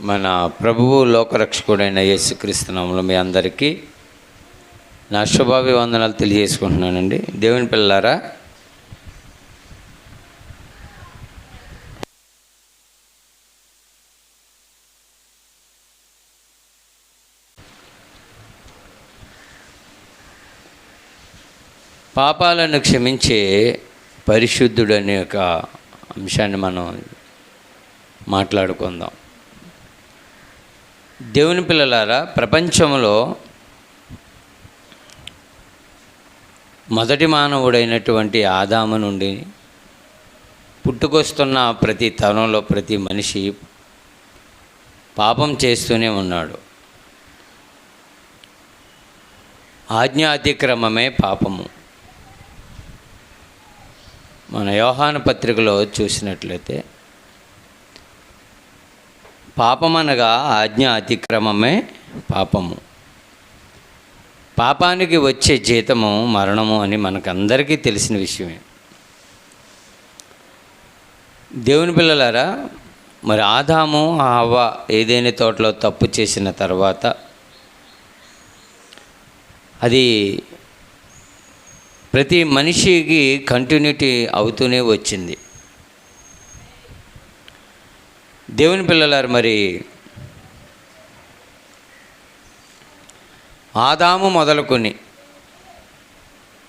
మన ప్రభువు లోకరక్షకుడైన యేసుక్రీస్తునాములు మీ అందరికీ నా శుభాభివందనాలు తెలియజేసుకుంటున్నానండి. దేవుని పిల్లారా పాపాలను క్షమించే పరిశుద్ధుడు అనే ఒక అంశాన్ని మనం మాట్లాడుకుందాం. దేవుని పిల్లలారా ప్రపంచంలో మొదటి మానవుడైనటువంటి ఆదాము నుండి పుట్టుకొస్తున్న ప్రతి తరంలో ప్రతి మనిషి పాపం చేస్తూనే ఉన్నాడు. ఆజ్ఞా అతిక్రమమే పాపము. మన యోహాను పత్రికలో చూసినట్లయితే పాపమనగా ఆజ్ఞ అతిక్రమమే పాపము. పాపానికి వచ్చే జీతము మరణము అని మనకందరికీ తెలిసిన విషయమే. దేవుని పిల్లలారా మరి ఆదాము హవ్వ ఏదైనా తోటలో తప్పు చేసిన తర్వాత అది ప్రతి మనిషికి కంటిన్యూటీ అవుతూనే వచ్చింది. దేవుని పిల్లలారు మరి ఆదాము మొదలుకొని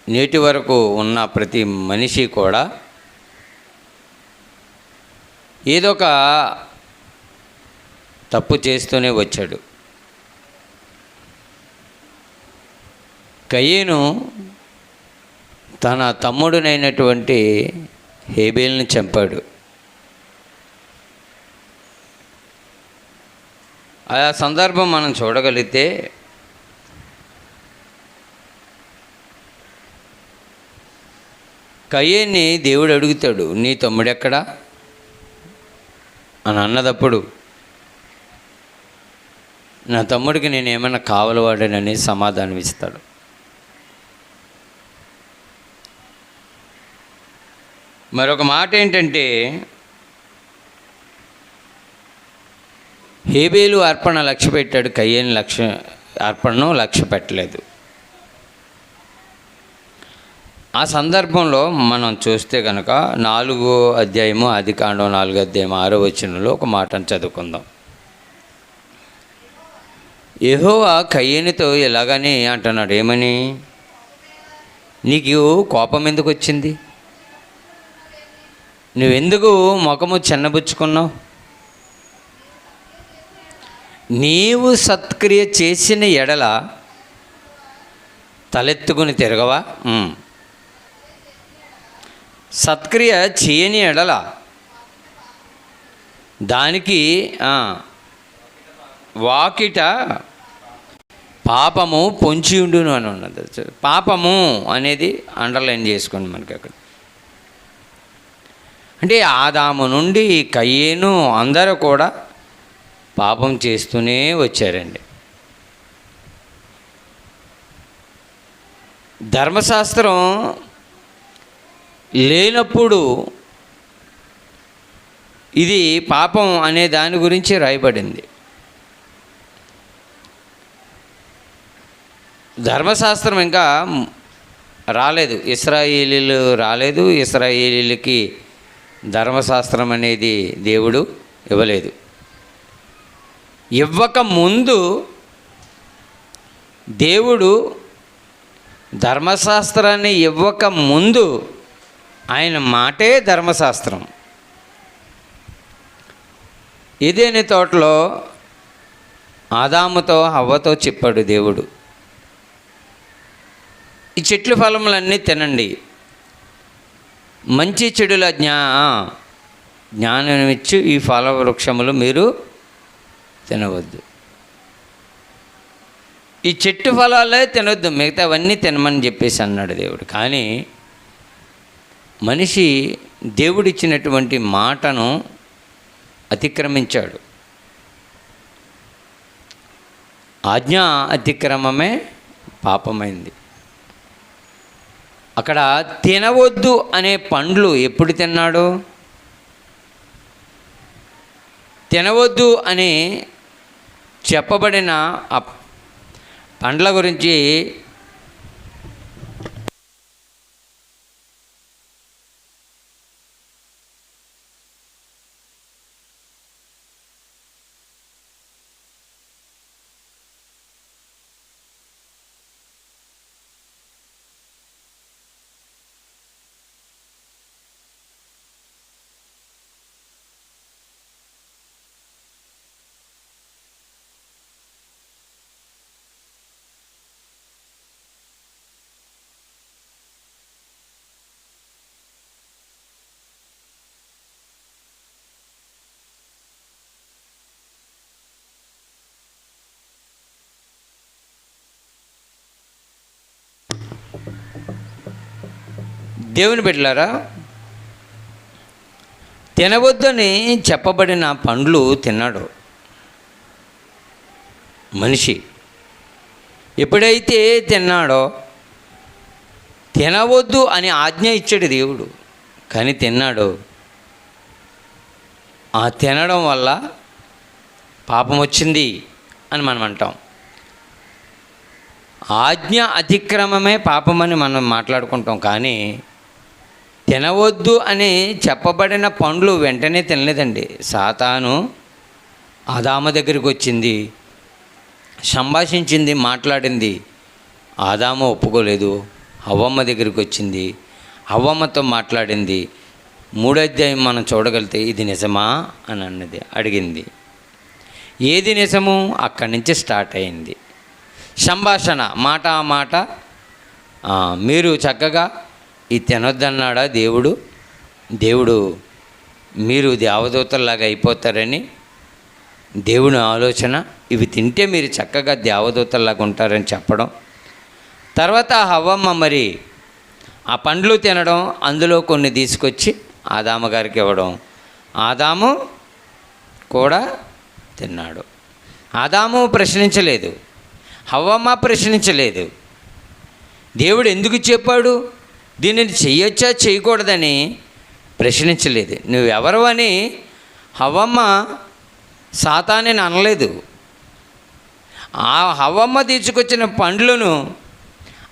నేటి వరకు ఉన్న ప్రతి మనిషి కూడా ఏదో ఒక తప్పు చేస్తూనే వచ్చాడు. కయ్యను తన తమ్ముడునైనటువంటి హేబేల్ని చంపాడు. ఆ సందర్భం మనం చూడగలిగితే కయ్యేని దేవుడు అడుగుతాడు నీ తమ్ముడెక్కడా? అని అన్నదప్పుడు నా తమ్ముడికి నేను ఏమైనా కావలవాడనని సమాధానం ఇస్తాడు. మరొక మాట ఏంటంటే హేబేలు అర్పణ లక్ష్య పెట్టాడు కయ్యని లక్ష్య అర్పణను లక్ష్య పెట్టలేదు. ఆ సందర్భంలో మనం చూస్తే కనుక నాలుగో అధ్యాయము అది కాండం నాలుగో అధ్యాయం ఆరో వచనంలో ఒక మాటను చదువుకుందాం. యెహోవా కయ్యనితో ఎలాగని అంటున్నాడు ఏమని? నీకు కోపం ఎందుకు వచ్చింది? నువ్వెందుకు ముఖము చిన్నబుచ్చుకున్నావు? నీవు సత్క్రియ చేసిన ఎడల తలెత్తుకుని తిరగవా. సత్క్రియ చేయని ఎడల దానికి వాకిట పాపము పొంచి ఉండును అని ఉన్నది. పాపము అనేది అండర్లైన్ చేసుకోండి మనకి అక్కడ. అంటే ఆదాము నుండి కయ్యేను అందరూ కూడా పాపం చేస్తూనే వచ్చారండి. ధర్మశాస్త్రం లేనప్పుడు ఇది పాపం అనే దాని గురించి రాయబడింది. ధర్మశాస్త్రం ఇంకా రాలేదు. ఇస్రాయేలీలు రాలేదు. ఇస్రాయేలీలకి ధర్మశాస్త్రం అనేది దేవుడు ఇవ్వలేదు. ఇవ్వక ముందు దేవుడు ధర్మశాస్త్రాన్ని ఇవ్వక ముందు ఆయన మాటే ధర్మశాస్త్రం. ఇదేని తోటలో ఆదాముతో హవ్వతో చెప్పాడు దేవుడు. ఈ చెట్లు ఫలములన్నీ తినండి. మంచి చెడుల జ్ఞా జ్ఞానమిచ్చు ఈ ఫల వృక్షములు మీరు తినవద్దు. ఈ చెట్టు ఫలాలే తినొద్దు మిగతావన్నీ తినమని చెప్పేసి అన్నాడు దేవుడు. కానీ మనిషి దేవుడిచ్చినటువంటి మాటను అతిక్రమించాడు. ఆజ్ఞ అతిక్రమమే పాపమైంది. అక్కడ తినవద్దు అనే పండ్లు ఎప్పుడు తిన్నాడు? తినవద్దు అనే చెప్పబడిన ఆ పండ్ల గురించి దేవుని బిడ్డలారా తినవద్దని చెప్పబడిన పండ్లు తిన్నాడు మనిషి. ఎప్పుడైతే తిన్నాడో తినవద్దు అని ఆజ్ఞ ఇచ్చాడు దేవుడు కానీ తిన్నాడు. ఆ తినడం వల్ల పాపం వచ్చింది అని మనం అంటాం. ఆజ్ఞ అతిక్రమమే పాపమని మనం మాట్లాడుకుంటాం కానీ తినవద్దు అని చెప్పబడిన పండ్లు వెంటనే తినలేదండి. సాతాను ఆదామ దగ్గరికి వచ్చింది. సంభాషించింది మాట్లాడింది. ఆదామ ఒప్పుకోలేదు. అవ్వమ్మ దగ్గరికి వచ్చింది. అవ్వమ్మతో మాట్లాడింది. మూడో అధ్యాయం మనం చూడగలిగితే ఇది నిజమా అని అన్నది అడిగింది. ఏది నిజము? అక్కడి నుంచి స్టార్ట్ అయింది. సంభాషణ మాట ఆ మాట మీరు చక్కగా ఇది తినొద్దన్నాడా దేవుడు? దేవుడు మీరు దేవదూతల్లాగా అయిపోతారని దేవుని ఆలోచన ఇవి తింటే మీరు చక్కగా దేవదూతల్లాగా ఉంటారని చెప్పడం. తర్వాత హవ్వమ్మ మరి ఆ పండ్లు తినడం అందులో కొన్ని తీసుకొచ్చి ఆదామ గారికి ఇవ్వడం. ఆదాము కూడా తిన్నాడు. ఆదాము ప్రశ్నించలేదు. హవ్వమ్మ ప్రశ్నించలేదు. దేవుడు ఎందుకు చెప్పాడు? దీనిని చేయొచ్చా చేయకూడదని ప్రశ్నించలేదు. నువ్వెవరు అని హవ్వమ్మ సాతాని అనలేదు. ఆ హవ్వమ్మ తీసుకొచ్చిన పండ్లను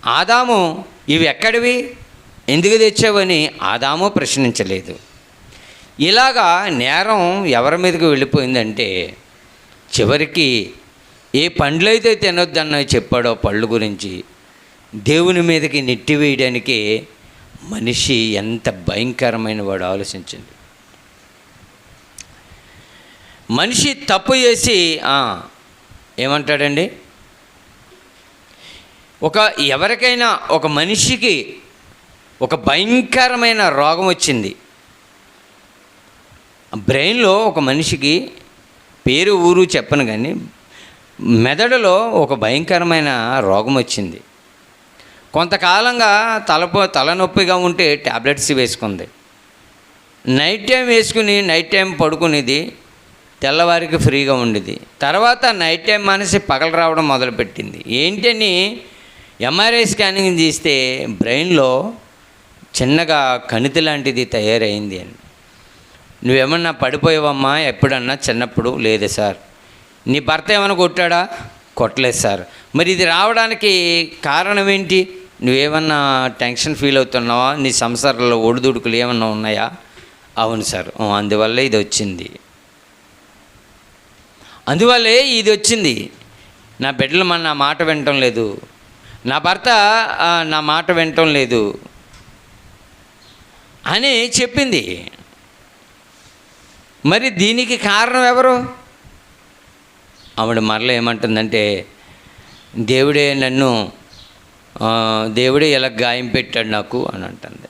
ఆదాము ఇవి ఎక్కడివి ఎందుకు తెచ్చావని ఆదాము ప్రశ్నించలేదు. ఇలాగా నేరం ఎవరి మీదకి వెళ్ళిపోయిందంటే చివరికి ఏ పండ్లైతే తినొద్దన్న చెప్పాడో పళ్ళు గురించి దేవుని మీదకి నెట్టివేయడానికి మనిషి ఎంత భయంకరమైన వాడు ఆలోచించండి. మనిషి తప్పు చేసి ఏమంటాడండి? ఒక ఎవరికైనా ఒక మనిషికి ఒక భయంకరమైన రోగం వచ్చింది. బ్రెయిన్లో ఒక మనిషికి పేరు ఊరు చెప్పను కానీ మెదడులో ఒక భయంకరమైన రోగం వచ్చింది. కొంతకాలంగా తలపో తలనొప్పిగా ఉంటే ట్యాబ్లెట్స్ వేసుకుంది. నైట్ టైం వేసుకుని నైట్ టైం పడుకునేది తెల్లవారికి ఫ్రీగా ఉండేది. తర్వాత నైట్ టైం మనిషి పగలు రావడం మొదలుపెట్టింది. ఏంటని ఎంఆర్ఐ స్కానింగ్ తీస్తే బ్రెయిన్లో చిన్నగా కణితి లాంటిది తయారైంది అని. నువ్వేమన్నా పడిపోయావమ్మా ఎప్పుడన్నా చిన్నప్పుడు? లేదు సార్. నీ భర్త ఏమైనా కొట్టాడా? కొట్టలేదు సార్. మరి ఇది రావడానికి కారణం ఏంటి? నువ్వేమన్నా టెన్షన్ ఫీల్ అవుతున్నావా? నీ సంసారంలో ఒడిదుడుకులు ఏమన్నా ఉన్నాయా? అవును సార్. అందువల్ల ఇది వచ్చింది. అందువల్లే ఇది వచ్చింది. నా బిడ్డలు మన నా మాట వినటం లేదు. నా భర్త నా మాట వినటం లేదు. అని చెప్పింది. మరి దీనికి కారణం ఎవరు? ఆవిడ మరల ఏమంటుందంటే దేవుడే నన్ను దేవుడే ఇలా గాయం పెట్టాడు నాకు అని అంటుంది.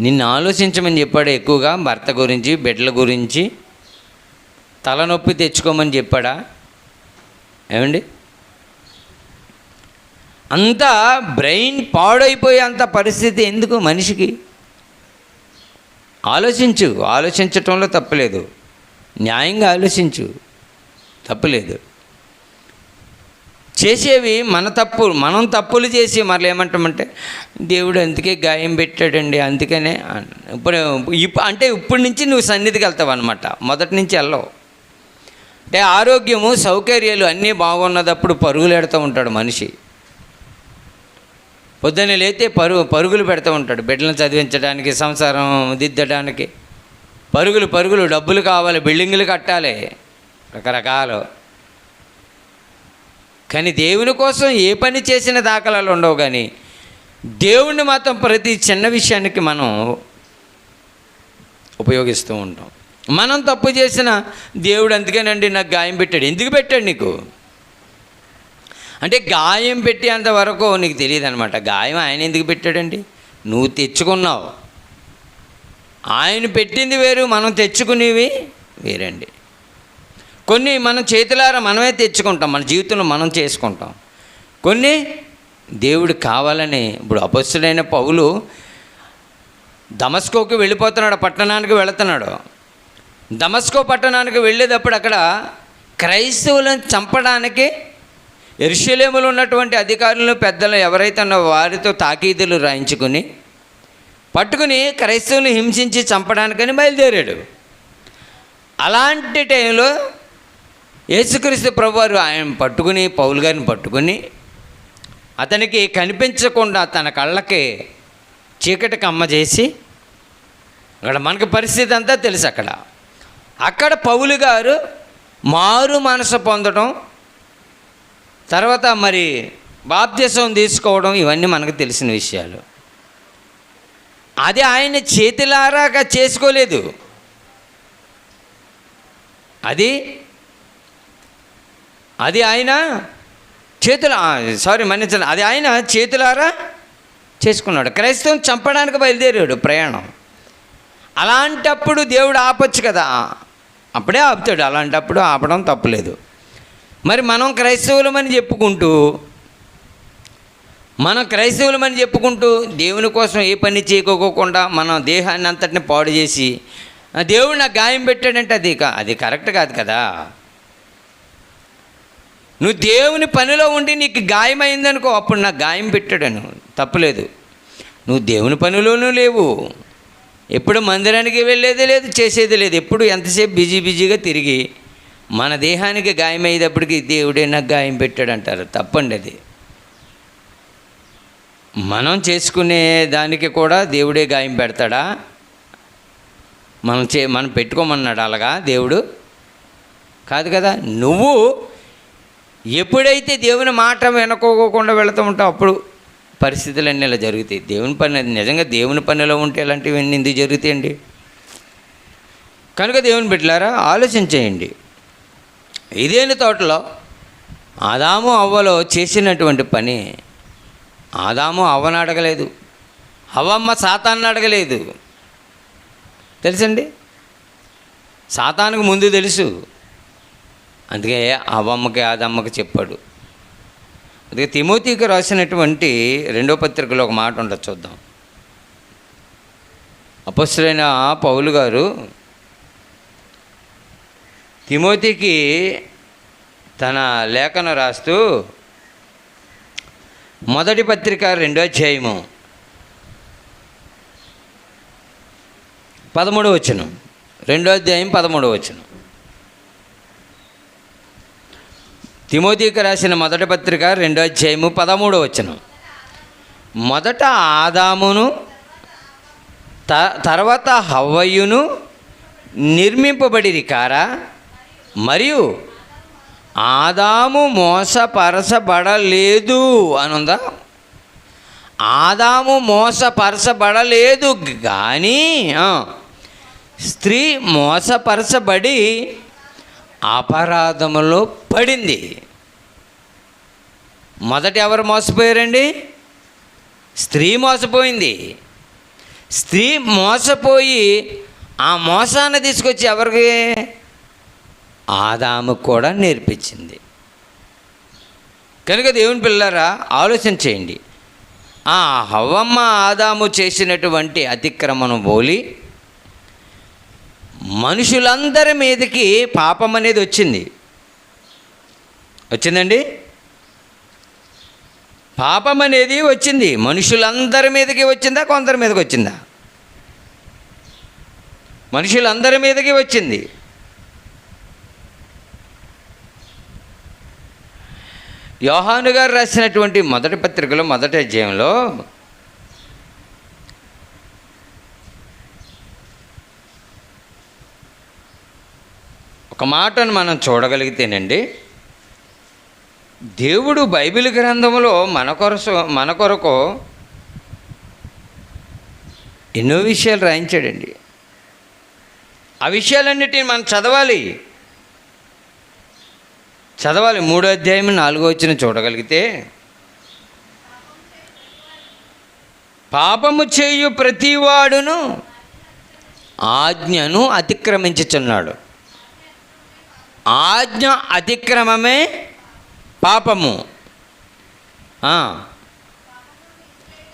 నిన్ను ఆలోచించమని చెప్పాడు ఎక్కువగా భర్త గురించి బిడ్డల గురించి. తలనొప్పి తెచ్చుకోమని చెప్పాడా? ఏమండి? అంతా బ్రెయిన్ పాడైపోయే అంత పరిస్థితి ఎందుకు మనిషికి? ఆలోచించు. ఆలోచించటంలో తప్పలేదు. న్యాయంగా ఆలోచించు. తప్పులేదు. చేసేవి మన తప్పు మనం తప్పులు చేసి మరలు ఏమంటామంటే దేవుడు అందుకే గాయం పెట్టాడండి అందుకనే ఇప్పుడు అంటే ఇప్పటి నుంచి నువ్వు సన్నిధికి వెళ్తావు అనమాట మొదటి నుంచి వెళ్ళవు. అంటే ఆరోగ్యము సౌకర్యాలు అన్నీ బాగున్నదప్పుడు పరుగులు పెడుతూ ఉంటాడు మనిషి. పొద్దున్నే లేతే పరుగు పరుగులు పెడుతూ ఉంటాడు. బిడ్డలను చదివించడానికి సంసారం దిద్దడానికి. పరుగులు పరుగులు డబ్బులు కావాలి బిల్డింగులు కట్టాలి. రకరకాలు. కానీ దేవుని కోసం ఏ పని చేసిన దాఖలాలు ఉండవు కానీ దేవుణ్ణి మాత్రం ప్రతి చిన్న విషయానికి మనం ఉపయోగిస్తూ ఉంటాం. మనం తప్పు చేసిన దేవుడు అందుకేనండి నాకు గాయం పెట్టాడు. ఎందుకు పెట్టాడు నీకు? అంటే గాయం పెట్టేంత వరకు నీకు తెలియదు అనమాట గాయం ఆయన ఎందుకు పెట్టాడండి? నువ్వు తెచ్చుకున్నావు. ఆయన పెట్టింది వేరు మనం తెచ్చుకునేవి వేరండి. కొన్ని మనం చేతులారా మనమే తెచ్చుకుంటాం మన జీవితంలో మనం చేసుకుంటాం. కొన్ని దేవుడు కావాలని ఇప్పుడు అపస్సులైన పౌలు దమస్కోకి వెళ్ళిపోతున్నాడు పట్టణానికి వెళుతున్నాడు. దమస్కో పట్టణానికి వెళ్ళేటప్పుడు అక్కడ క్రైస్తవులను చంపడానికి ఎరుషులేములు ఉన్నటువంటి అధికారులు పెద్దలు ఎవరైతే ఉన్నారో వారితో తాకీదులు రాయించుకుని పట్టుకుని క్రైస్తవులు హింసించి చంపడానికని బయలుదేరాడు. అలాంటి టైంలో యేసుక్రీస్తు ప్రభువారు ఆయన పట్టుకుని పౌలు గారిని పట్టుకుని అతనికి కనిపించకుండా తన కళ్ళకి చీకటి కమ్మ చేసి అక్కడ మనకి పరిస్థితి అంతా తెలుసు అక్కడ. అక్కడ పౌలు గారు మారు మనసు పొందడం తర్వాత మరి బాప్త్యసం తీసుకోవడం ఇవన్నీ మనకు తెలిసిన విషయాలు. అది ఆయన చేతిలారాగా చేసుకోలేదు. అది అది ఆయన చేతుల సారీ మన్నించండి అది ఆయన చేతులారా చేసుకున్నాడు. క్రైస్తవం చంపడానికి బయలుదేరాడు ప్రయాణం. అలాంటప్పుడు దేవుడు ఆపొచ్చు కదా. అప్పుడే ఆపుతాడు. అలాంటప్పుడు ఆపడం తప్పులేదు. మరి మనం క్రైస్తవులమని చెప్పుకుంటూ మనం క్రైస్తవులమని చెప్పుకుంటూ దేవుని కోసం ఏ పని చేయకోకుండా మన దేహాన్ని అంతటిని పాడు చేసి దేవుడు నాకు గాయం పెట్టాడంటే అది అది కరెక్ట్ కాదు కదా. నువ్వు దేవుని పనిలో ఉండి నీకు గాయమైందనుకో అప్పుడు నాకు గాయం పెట్టాడను. తప్పలేదు. నువ్వు దేవుని పనిలోనూ లేవు. ఎప్పుడు మందిరానికి వెళ్ళేది లేదు చేసేది లేదు. ఎప్పుడు ఎంతసేపు బిజీ బిజీగా తిరిగి మన దేహానికి గాయమయ్యేటప్పటికి దేవుడే నాకు గాయం పెట్టాడు అంటారు తప్పండి అది. మనం చేసుకునే దానికి కూడా దేవుడే గాయం పెడతాడా? మనం చే మనం పెట్టుకోమన్నాడు అలాగా దేవుడు? కాదు కదా. నువ్వు ఎప్పుడైతే దేవుని మాట వెనుకోకుండా వెళుతూ ఉంటాం అప్పుడు పరిస్థితులన్నీ ఇలా జరుగుతాయి. దేవుని పని నిజంగా దేవుని పనిలో ఉంటే ఇలాంటివన్నీ ఎందుకు జరుగుతాయండి? కనుక దేవుని బిడ్డలారా ఆలోచించేయండి. ఇదేని తోటలో ఆదాము అవ్వలో చేసినటువంటి పని ఆదాము అవ్వను అడగలేదు. అవ్వమ్మ సాతాన్ని అడగలేదు. తెలుసండి? సాతానికి ముందు తెలుసు. అందుకే అవమ్మకి ఆదమ్మకి చెప్పాడు. అందుకే తిమోతికి రాసినటువంటి రెండో పత్రికలో ఒక మాట ఉండదు చూద్దాం. అపస్సులైన పౌలు గారు తిమోతికి తన లేఖను రాస్తూ మొదటి పత్రిక రెండో అధ్యాయము పదమూడవ వచనం. రెండో అధ్యాయం పదమూడవ వచనం. తిమోతికి రాసిన మొదటి పత్రిక రెండో అధ్యాయము పదమూడో వచనం. మొదట ఆదామును త తర్వాత హవ్వయును నిర్మింపబడిరి కారా? మరియు ఆదాము మోసపరచబడలేదు అనుందా? ఆదాము మోసపరచబడలేదు కానీ స్త్రీ మోసపరచబడి అపరాధములో పడింది. మొదట ఎవరు మోసపోయారండి? స్త్రీ మోసపోయింది. స్త్రీ మోసపోయి ఆ మోసాన్ని తీసుకొచ్చి ఎవరికి? ఆదాము కూడా నేర్పించింది. కనుక దేవుని పిల్లరా ఆలోచన చేయండి. ఆ హవ్వమ్మ ఆదాము చేసినటువంటి అతిక్రమను పోలి మనుషులందరి మీదకి పాపం అనేది వచ్చింది. వచ్చిందండి? పాపం అనేది వచ్చింది. మనుషులందరి మీదకి వచ్చిందా? కొందరి మీదకి వచ్చిందా? మనుషులందరి మీదకి వచ్చింది. యోహాను గారు రాసినటువంటి మొదటి పత్రికలో మొదటి అధ్యాయంలో ఒక మాటను మనం చూడగలిగితేనండి దేవుడు బైబిల్ గ్రంథంలో మన కొరసు మన కొరకు ఎన్నో విషయాలు రాయించాడండి. ఆ విషయాలన్నిటిని మనం చదవాలి. చదవాలి. మూడో అధ్యాయం నాలుగో వచ్చిన చూడగలిగితే పాపము చేయు ప్రతివాడును ఆజ్ఞను అతిక్రమించుచున్నాడు. ఆజ్ఞ అతిక్రమమే పాపము.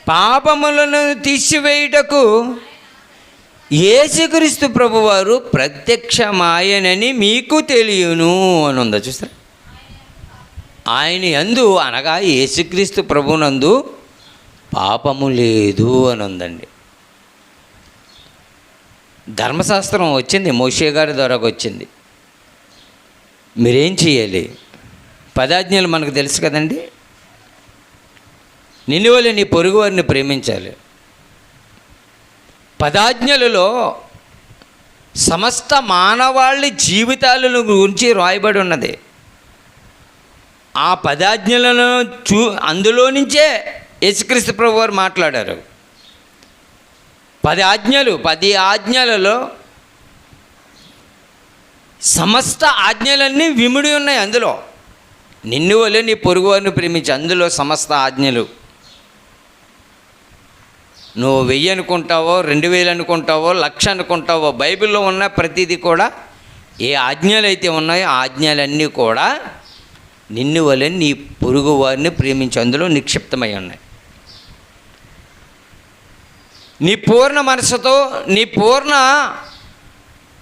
పాపములను తీసివేయుటకు యేసుక్రీస్తు ప్రభువారు ప్రత్యక్షమాయనని మీకు తెలియను అని ఉందా చూస్తారా? ఆయన ఎందు అనగా యేసుక్రీస్తు ప్రభునందు పాపము లేదు అని ఉందండి ధర్మశాస్త్రం వచ్చింది మోషే గారి ద్వారా వచ్చింది. మీరేం చేయాలి? పదాజ్ఞలు మనకు తెలుసు కదండి? నిన్ను వల్ల నీ పొరుగువారిని ప్రేమించాలి. పదాజ్ఞలలో సమస్త మానవాళి జీవితాలను గురించి రాయబడి ఉన్నది. ఆ పదాజ్ఞలను చూ అందులో నుంచే యేసుక్రీస్తు ప్రభు వారు మాట్లాడారు. పది ఆజ్ఞలు పది ఆజ్ఞలలో సమస్త ఆజ్ఞలన్నీ విముడి ఉన్నాయి అందులో. నిన్ను వల్లే నీ పొరుగువారిని ప్రేమించి అందులో సమస్త ఆజ్ఞలు. నువ్వు వెయ్యి అనుకుంటావో రెండు వేలు అనుకుంటావో లక్ష అనుకుంటావో బైబిల్లో ఉన్న ప్రతిదీ కూడా ఏ ఆజ్ఞలు అయితే ఉన్నాయో ఆ ఆజ్ఞలన్నీ కూడా నిన్ను వలె నీ పొరుగు వారిని ప్రేమించి అందులో నిక్షిప్తమై ఉన్నాయి. నీ పూర్ణ మనసుతో నీ పూర్ణ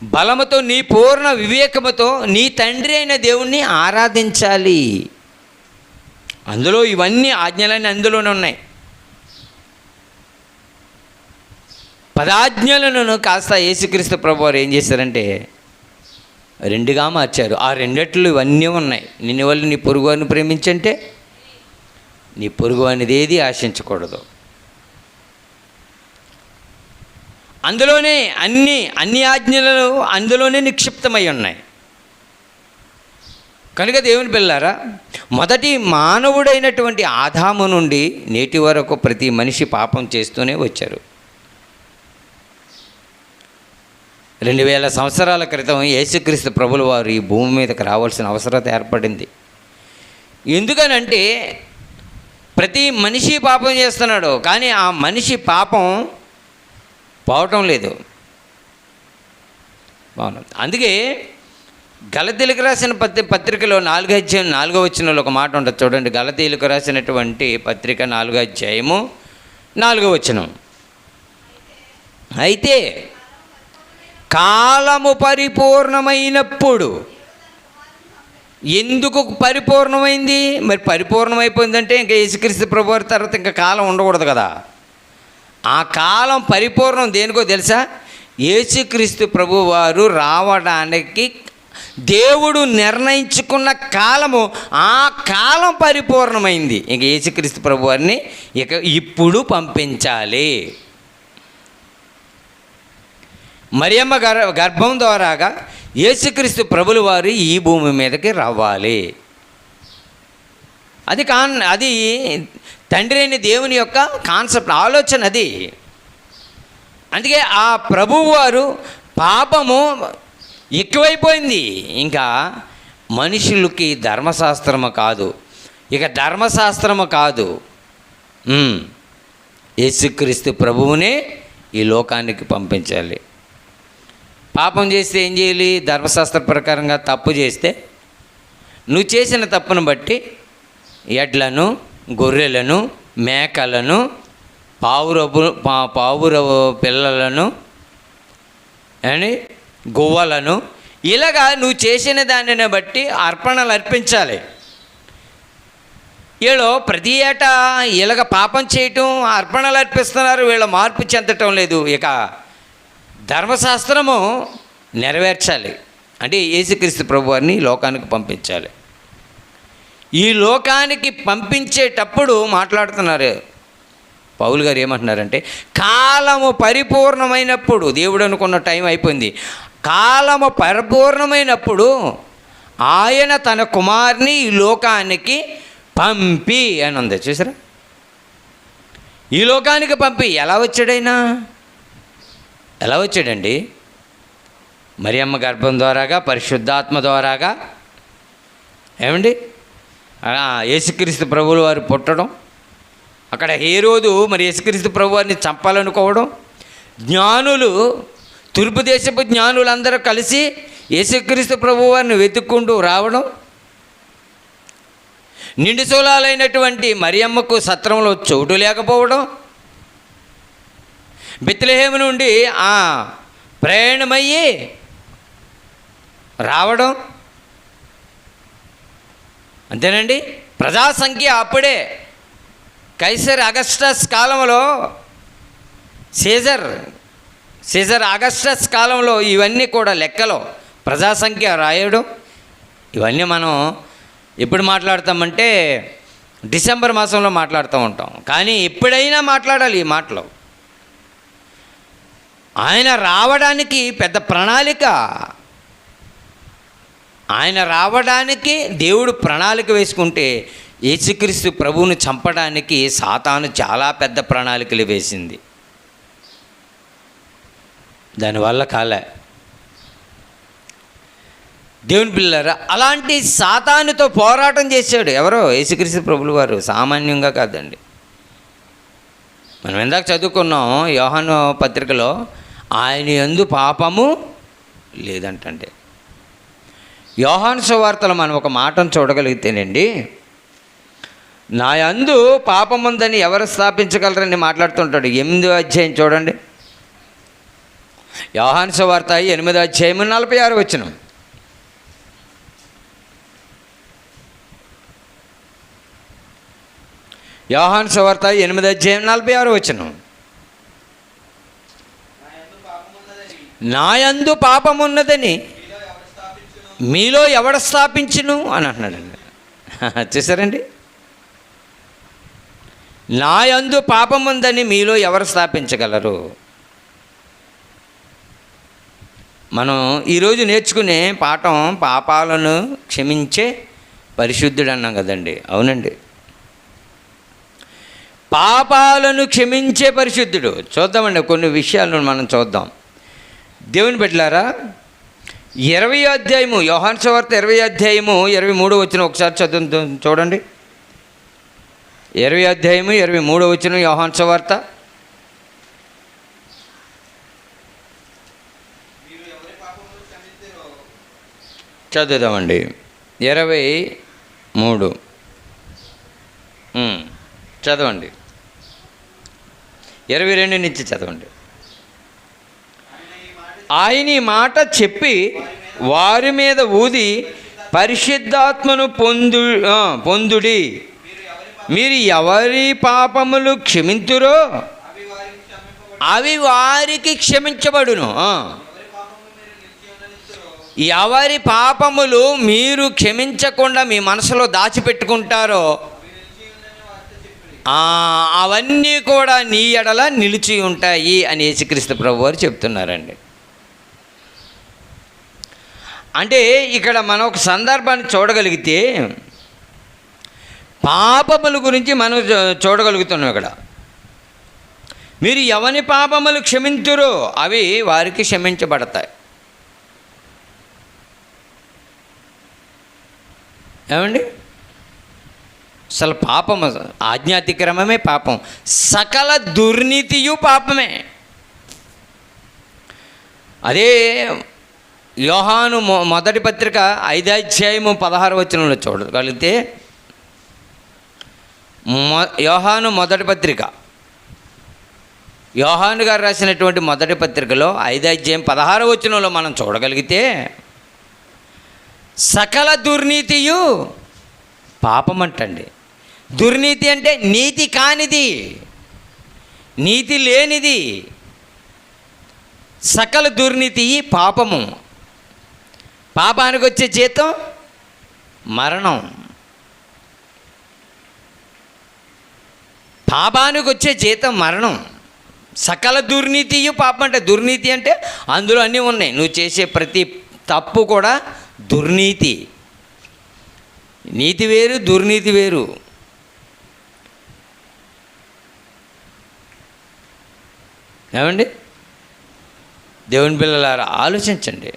బలముతో నీ పూర్ణ వివేకముతో నీ తండ్రి అయిన దేవుణ్ణి ఆరాధించాలి. అందులో ఇవన్నీ ఆజ్ఞలన్నీ అందులోనే ఉన్నాయి. పదాజ్ఞలను కాస్త యేసుక్రీస్తు ప్రభు వారు ఏం చేశారంటే రెండుగా మార్చారు ఆ రెండట్లు ఇవన్నీ ఉన్నాయి. నిన్ను వల్ల నీ పొరుగువారిని ప్రేమించంటే నీ పొరుగు అనేది ఏది ఆశించకూడదు. అందులోనే అన్ని అన్ని ఆజ్ఞలు అందులోనే నిక్షిప్తమై ఉన్నాయి. కనుక దేవుని పిల్లారా మొదటి మానవుడైనటువంటి ఆదాము నుండి నేటి వరకు ప్రతి మనిషి పాపం చేస్తూనే వచ్చారు. రెండు వేల సంవత్సరాల క్రితం యేసుక్రీస్తు ప్రభుల వారు ఈ భూమి మీదకి రావాల్సిన అవసరత ఏర్పడింది. ఎందుకనంటే ప్రతి మనిషి పాపం చేస్తున్నాడు కానీ ఆ మనిషి పాపం పోవటం లేదు. బాగుంది. అందుకే గలతీలకు రాసిన పత్రి పత్రికలో నాలుగో అధ్యాయం నాలుగో వచ్చినలో ఒక మాట ఉంటుంది. చూడండి గలతీలకు రాసినటువంటి పత్రిక నాలుగో అధ్యాయము నాలుగో వచనం. అయితే కాలము పరిపూర్ణమైనప్పుడు ఎందుకు పరిపూర్ణమైంది? మరి పరిపూర్ణమైపోయిందంటే ఇంకా యేసుక్రీస్తు ప్రభు తర్వాత ఇంకా కాలం ఉండకూడదు కదా. ఆ కాలం పరిపూర్ణం దేనికో తెలుసా? యేసుక్రీస్తు ప్రభు వారు రావడానికి దేవుడు నిర్ణయించుకున్న కాలము ఆ కాలం పరిపూర్ణమైంది. ఇంక యేసుక్రీస్తు ప్రభు వారిని ఇక ఇప్పుడు పంపించాలి. మరియమ్మ గర్ గర్భం ద్వారాగా యేసుక్రీస్తు ప్రభులు వారు ఈ భూమి మీదకి రావాలి. అది కాన్ అది తండ్రి అయిన దేవుని యొక్క కాన్సెప్ట్ ఆలోచన అది. అందుకే ఆ ప్రభువు వారు పాపము ఎక్కువైపోయింది. ఇంకా మనుషులకి ధర్మశాస్త్రము కాదు. ఇక ధర్మశాస్త్రము కాదు. యేసుక్రీస్తు ప్రభువునే ఈ లోకానికి పంపించాలి. పాపం చేస్తే ఏం చేయాలి? ధర్మశాస్త్ర ప్రకారంగా తప్పు చేస్తే నువ్వు చేసిన తప్పును బట్టి ఎడ్లను గొర్రెలను మేకలను పావురపు పా పిల్లలను అని గువ్వలను. ఇలాగా నువ్వు చేసిన దానిని బట్టి అర్పణలు అర్పించాలి. వీళ్ళు ప్రతి ఏటా ఇలాగ పాపం చేయటం అర్పణలు అర్పిస్తున్నారు వీళ్ళ మార్పు చెందటం లేదు. ఇక ధర్మశాస్త్రము నెరవేర్చాలి. అంటే యేసుక్రీస్తు ప్రభు వారిని లోకానికి పంపించాలి. ఈ లోకానికి పంపించేటప్పుడు మాట్లాడుతున్నారు. పౌలు గారు ఏమంటున్నారంటే కాలము పరిపూర్ణమైనప్పుడు దేవుడు అనుకున్న టైం అయిపోయింది. కాలము పరిపూర్ణమైనప్పుడు ఆయన తన కుమార్ని ఈ లోకానికి పంపి అని ఉంది. చూసారా? ఈ లోకానికి పంపి. ఎలా వచ్చాడైనా? ఎలా వచ్చాడండి? మరియమ్మ గర్భం ద్వారాగా పరిశుద్ధాత్మ ద్వారాగా ఏమండి? అలా యేసుక్రీస్తు ప్రభువుల వారు పుట్టడం అక్కడ ఏ రోజు మరి యేసుక్రీస్తు ప్రభు వారిని చంపాలనుకోవడం జ్ఞానులు తూర్పు దేశపు జ్ఞానులందరూ కలిసి యేసుక్రీస్తు ప్రభు వారిని వెతుక్కుంటూ రావడం నిండుసూలాలైనటువంటి మరియమ్మకు సత్రంలో చోటు లేకపోవడం బెత్లహేము నుండి ఆ ప్రయాణమయ్యి రావడం అంతేనండి? ప్రజా సంఖ్య అప్పుడే కైసర్ అగస్టస్ కాలంలో సీజర్ సీజర్ అగస్టస్ కాలంలో ఇవన్నీ కూడా లెక్కలో ప్రజా సంఖ్య రాయడం. ఇవన్నీ మనం ఎప్పుడు మాట్లాడతామంటే డిసెంబర్ మాసంలో మాట్లాడుతూ ఉంటాం. కానీ ఎప్పుడైనా మాట్లాడాలి ఈ మాటలు. ఆయన రావడానికి పెద్ద ప్రణాళిక ఆయన రావడానికి దేవుడు ప్రణాళిక వేసుకుంటే యేసుక్రీస్తు ప్రభువును చంపడానికి సాతాను చాలా పెద్ద ప్రణాళికలు వేసింది. దానివల్ల కాలే. దేవుని పిల్లరా అలాంటి సాతానుతో పోరాటం చేశాడు. ఎవరో? యేసుక్రీస్తు ప్రభులు వారు. సామాన్యంగా కాదండి. మనం ఇందాక చదువుకున్నాం యోహాను పత్రికలో ఆయన ఎందు పాపము లేదంటే యోహాను సువార్తలో మనం ఒక మాటను చూడగలిగితేనండి నా యందు పాపం ఉందని ఎవరు స్థాపించగలరని మాట్లాడుతుంటాడు. ఎనిమిదో అధ్యాయం చూడండి. యోహాను సువార్త ఎనిమిదో అధ్యాయం నలభై ఆరు వచ్చిన యోహాను సువార్త ఎనిమిదో అధ్యాయం నలభై ఆరు వచ్చిన నాయందు పాపమున్నదని మీలో ఎవడ స్థాపించును అని అంటున్నాడండి. చూసారండి? నా యందు పాపం ఉందని మీలో ఎవరు స్థాపించగలరు? మనం ఈరోజు నేర్చుకునే పాఠం పాపాలను క్షమించే పరిశుద్ధుడు అన్నాం కదండి. అవునండి. పాపాలను క్షమించే పరిశుద్ధుడు. చూద్దామండి కొన్ని విషయాలను మనం చూద్దాం. దేవుని పెట్టారా ఇరవై అధ్యాయము యోహాన్ సువార్త ఇరవై అధ్యాయము ఇరవై మూడు వచ్చిన ఒకసారి చదువు చూడండి. ఇరవై అధ్యాయము ఇరవై మూడు వచ్చిన యోహాన్ సువార్త. చదువుదామండి. ఇరవై మూడు. చదవండి. ఇరవై రెండు నుంచి చదవండి. ఆయన ఈ మాట చెప్పి వారి మీద ఊది పరిశుద్ధాత్మను పొందు పొందుడి. మీరు ఎవరి పాపములు క్షమించురో అవి వారికి క్షమించబడును. ఎవరి పాపములు మీరు క్షమించకుండా మీ మనసులో దాచిపెట్టుకుంటారో అవన్నీ కూడా నీ ఎడల నిలిచి ఉంటాయి అని యేసుక్రీస్తు ప్రభు వారు చెప్తున్నారండి. అంటే ఇక్కడ మనం ఒక సందర్భాన్ని చూడగలిగితే పాపముల గురించి మనం చూడగలుగుతున్నాం ఇక్కడ. మీరు ఎవని పాపములు క్షమింతురో అవి వారికి క్షమించబడతాయి. ఏమండి? అసలు పాపం ఆజ్ఞాతిక్రమమే పాపం. సకల దుర్నీతియు పాపమే. అదే యోహాను మొ- మొదటి పత్రిక ఐదాధ్యాయము పదహారు వచనంలో చూడగలిగితే మొ యోహాను మొదటి పత్రిక. యోహాను గారు రాసినటువంటి మొదటి పత్రికలో ఐదాధ్యాయం పదహారు వచనంలో మనం చూడగలిగితే సకల దుర్నీతియు పాపం అంటండి. దుర్నీతి అంటే నీతి కానిది నీతి లేనిది. సకల దుర్నీతి పాపము. పాపానికి వచ్చే జీతం మరణం. పాపానికి వచ్చే జీతం మరణం. సకల దుర్నీతియు పాపం అంటే దుర్నీతి అంటే అందులో అన్నీ ఉన్నాయి. నువ్వు చేసే ప్రతి తప్పు కూడా దుర్నీతి. నీతి వేరు దుర్నీతి వేరు. ఏమండి? దేవుని పిల్లలారా ఆలోచించండి.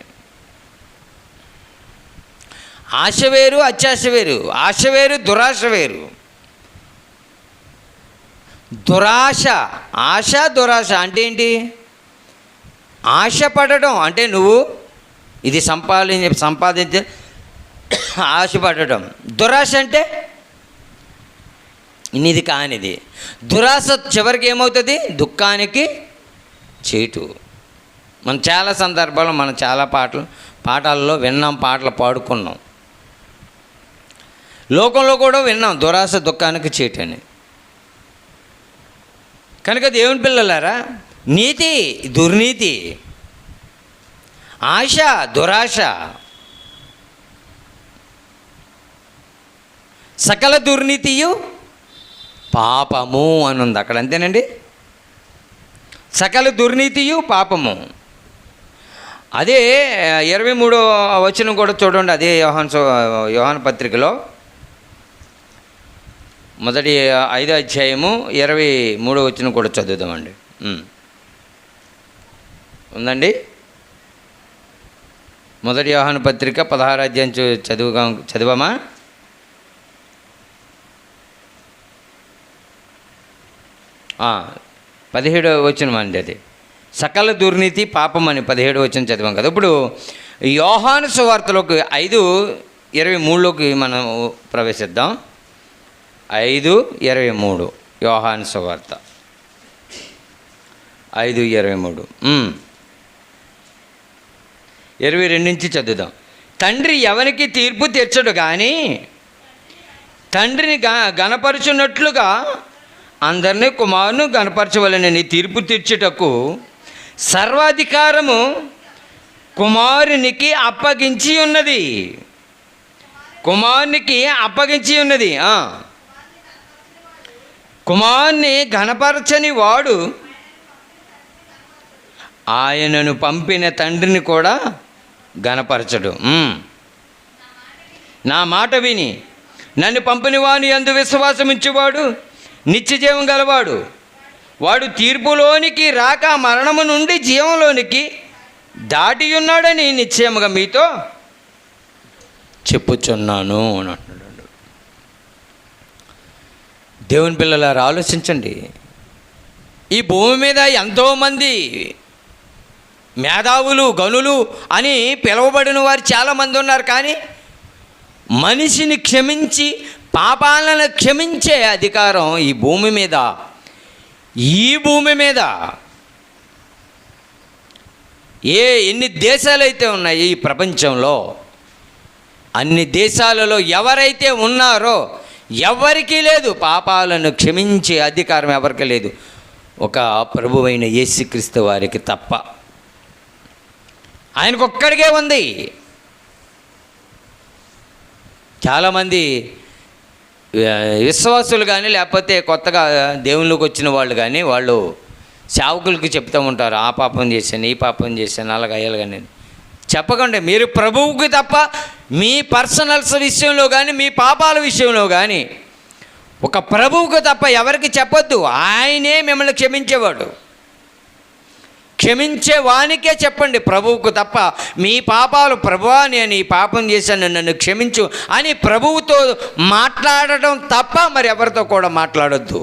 ఆశ వేరు అత్యాశ వేరు. ఆశ వేరు దురాశ వేరు. దురాశ ఆశ దురాశ అంటే ఏంటి? ఆశ పడటం అంటే నువ్వు ఇది సంపాదించ సంపాదించ ఆశపడటం దురాశ అంటే ఇది కానిది. దురాశ చివరికి ఏమవుతుంది? దుఃఖానికి చేటు. మనం చాలా సందర్భాల్లో మనం చాలా పాటలు పాటల్లో విన్నాం పాటలు పాడుకున్నాం. లోకంలో కూడా విన్నాం దురాశ దుఃఖానికి చేటని కనుక దేవుని పిల్లలారా నీతి దుర్నీతి ఆశ దురాశ సకల దుర్నీతియు పాపము అని ఉంది అక్కడ అంతేనండి? సకల దుర్నీతియు పాపము. అదే ఇరవై మూడో వచనం కూడా చూడండి అదే యోహాన్ యోహాన్ పత్రికలో. మొదటి ఐదో అధ్యాయము ఇరవై మూడో వచనం కూడా చదువుదామండి. ఉందండి? మొదటి వ్యవహాన పత్రిక పదహారు అధ్యాయం చూ- చదువుగా చదివామా? పదిహేడో వచనం అండి అది. సకల దుర్నీతి పాపం అని పదిహేడు వచ్చిన చదివాం కదా. ఇప్పుడు యోహాను సువార్తలోకి ఐదు ఇరవై మూడులోకి మనం ప్రవేశిద్దాం. ఐదు ఇరవై మూడు. యోహాను సువార్త. ఐదు ఇరవై మూడు. ఇరవై రెండు నుంచి చదువుదాం. తండ్రి ఎవరికి తీర్పు తీర్చడు కానీ తండ్రిని గ గణపరచున్నట్లుగా అందరినీ కుమారును గణపరచవలనని తీర్పు తీర్చుటకు సర్వాధికారము కుమారునికి అప్పగించి ఉన్నది. కుమారునికి అప్పగించి ఉన్నది. కుమార్ని గణపరచని వాడు ఆయనను పంపిన తండ్రిని కూడా గణపరచడు నా మాట విని నన్ను పంపినవాని ఎందు విశ్వాసం ఇచ్చేవాడు నిత్యజీవం గలవాడు. వాడు తీర్పులోనికి రాక మరణము నుండి జీవంలోనికి దాటి ఉన్నాడని నిశ్చయముగా మీతో చెప్పుచున్నాను అని అంటున్నాడు. దేవుని పిల్లలారా ఆలోచించండి. ఈ భూమి మీద ఎంతోమంది మేధావులు గనులు అని పిలువబడిన వారు చాలామంది ఉన్నారు. కానీ మనిషిని క్షమించి పాపాలను క్షమించే అధికారం ఈ భూమి మీద. ఈ భూమి మీద ఏ ఎన్ని దేశాలైతే ఉన్నాయి ఈ ప్రపంచంలో అన్ని దేశాలలో ఎవరైతే ఉన్నారో ఎవరికీ లేదు. పాపాలను క్షమించే అధికారం ఎవరికి లేదు. ఒక ప్రభువైన యేసుక్రీస్తు వారికి తప్ప. ఆయనకొక్కడికే ఉంది. చాలామంది విశ్వాసులు కానీ లేకపోతే కొత్తగా దేవుళ్ళకి వచ్చిన వాళ్ళు కానీ వాళ్ళు సేవకులకి చెప్తూ ఉంటారు. ఆ పాపం చేశాను ఈ పాపం చేశాను అలాగ అయ్యాలి కానీ చెప్పకండి మీరు ప్రభువుకి తప్ప మీ పర్సనల్స్ విషయంలో కానీ మీ పాపాల విషయంలో కానీ ఒక ప్రభువుకి తప్ప ఎవరికి చెప్పొద్దు. ఆయనే మిమ్మల్ని క్షమించేవాడు. క్షమించే వానికే చెప్పండి ప్రభువుకు తప్ప మీ పాపాలు ప్రభువా నేను ఈ పాపం చేశాను నన్ను క్షమించు అని ప్రభువుతో మాట్లాడటం తప్ప మరి ఎవరితో కూడా మాట్లాడొద్దు.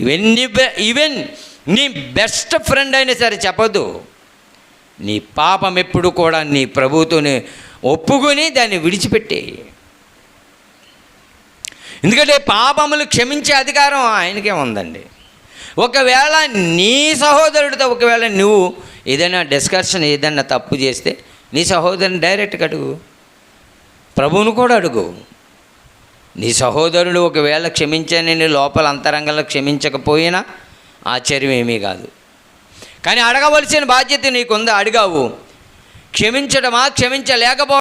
ఇవన్నీ ఈవెన్ నీ బెస్ట్ ఫ్రెండ్ అయినా సరే చెప్పదు నీ పాపం ఎప్పుడు కూడా నీ ప్రభువుతోనే ఒప్పుకొని దాన్ని విడిచిపెట్టే. ఎందుకంటే పాపములు క్షమించే అధికారం ఆయనకే ఉందండి. ఒకవేళ నీ సహోదరుడితో ఒకవేళ నువ్వు ఏదైనా డిస్కషన్ ఏదైనా తప్పు చేస్తే నీ సహోదరుని డైరెక్ట్గా అడుగు. ప్రభువును కూడా అడుగు. నీ సహోదరుడు ఒకవేళ క్షమించని లోపల అంతరంగంలో క్షమించకపోయినా ఆశ్చర్యం ఏమీ కాదు. కానీ అడగవలసిన బాధ్యత నీకుందా అడిగావు. క్షమించడమా క్షమించలేకపో